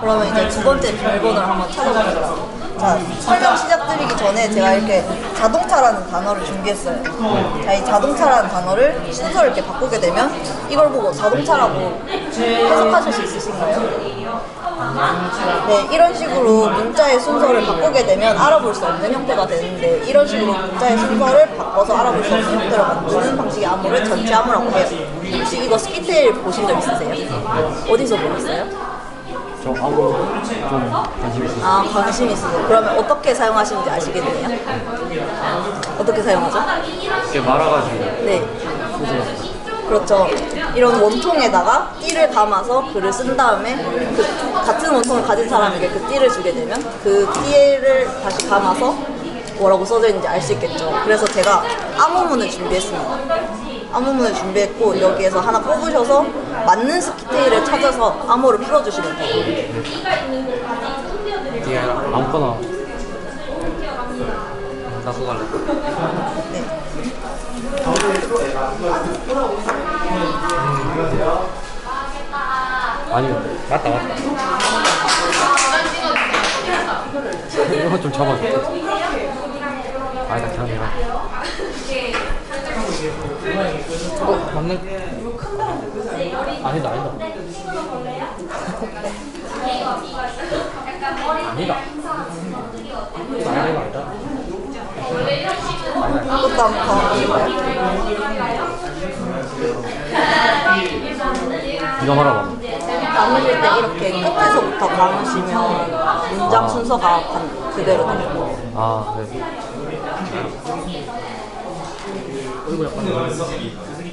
그러면 이제 두 번째 비밀번호를 한번 찾아볼게요. 자, 설명 시작드리기 전에 제가 이렇게 자동차라는 단어를 준비했어요. 자, 이 자동차라는 단어를 순서를 이렇게 바꾸게 되면 이걸 보고 자동차라고 해석하실 수 있으신가요? 네, 이런 식으로 문자의 순서를 바꾸게 되면 알아볼 수 없는 형태가 되는데 이런 식으로 문자의 순서를 바꿔서 알아볼 수 없는 형태로 만드는 방식의 암호를 전체 암호라고 해요. 혹시 이거 스키테일 보신 적 있으세요? 어디서 보셨어요? 저 아무 좀 관심 있어요. 아, 관심 있으세요? 그러면 어떻게 사용하시는지 아시겠네요? 어떻게 사용하죠? 이렇게 말아가지고 네. 그렇죠. 이런 원통에다가 띠를 감아서 글을 쓴 다음에 그 같은 원통을 가진 사람에게 그 띠를 주게 되면 그 띠를 다시 감아서 뭐라고 써져 있는지 알 수 있겠죠. 그래서 제가 암호문을 준비했습니다. 암호문을 준비했고 여기에서 하나 뽑으셔서 맞는 스키테일을 찾아서 암호를 풀어주시면 돼요. 아무거나 나 그거 할래. 네. 아니 맞다 맞다. 이거 좀 잡아줘. 아니다 그냥 내가. 어 맞네. 아니다 아니다. 아니다. 아니다 아니다. 이것도 한번 봐볼까요? 이거 말아봐. 나누실 때 이렇게 끝에서부터 감으시면 문장 순서가 반- 그대로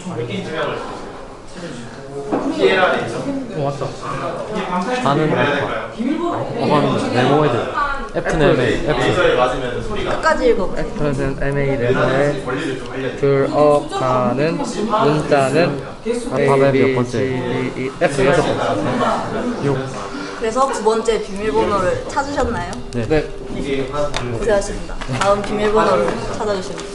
됩니다. 아 네. 어 왔다. 나는. 어반 네모 애들. F는 MA. F. 끝까지 읽어볼게요. F는 MA 레벨에 들어가는 문자는 알파벳 몇 번째? D, E, F 여섯 번째. 6. 그래서 두 번째 비밀번호를 찾으셨나요? 네. 네. 고생하셨습니다. 다음 비밀번호를 찾아주시면